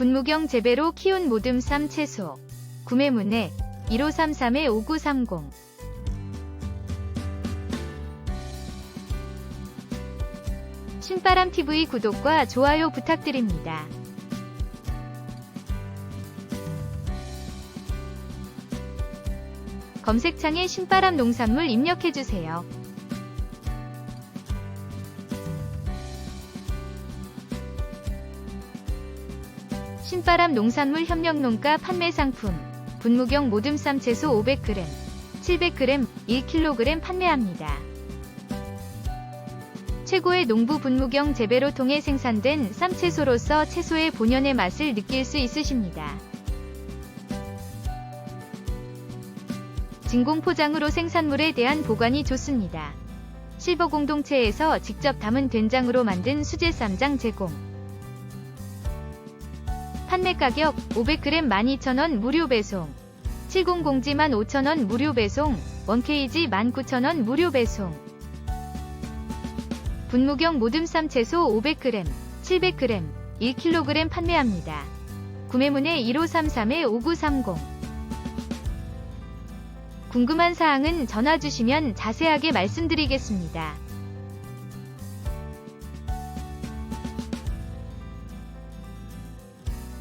분무경 재배로 키운 모듬쌈 채소. 구매 문의 1533-5930 신바람TV 구독과 좋아요 부탁드립니다. 검색창에 신바람 농산물 입력해주세요. 신바람 농산물 협력농가 판매 상품 분무경 모듬쌈 채소 500g, 700g, 1kg 판매합니다. 최고의 농부 분무경 재배로 통해 생산된 쌈 채소로서 채소의 본연의 맛을 느낄 수 있으십니다. 진공 포장으로 생산물에 대한 보관이 좋습니다. 실버 공동체에서 직접 담은 된장으로 만든 수제 쌈장 제공. 판매 가격 500g 12,000원 무료 배송. 70공지 15,000원 무료 배송. 1kg 19,000원 무료 배송. 분무경 모듬쌈 채소 500g, 700g, 1kg 판매합니다. 구매문의 1533-5930 궁금한 사항은 전화 주시면 자세하게 말씀드리겠습니다.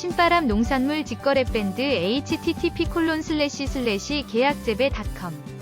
신바람 농산물 직거래 밴드 http:// 계약재배닷컴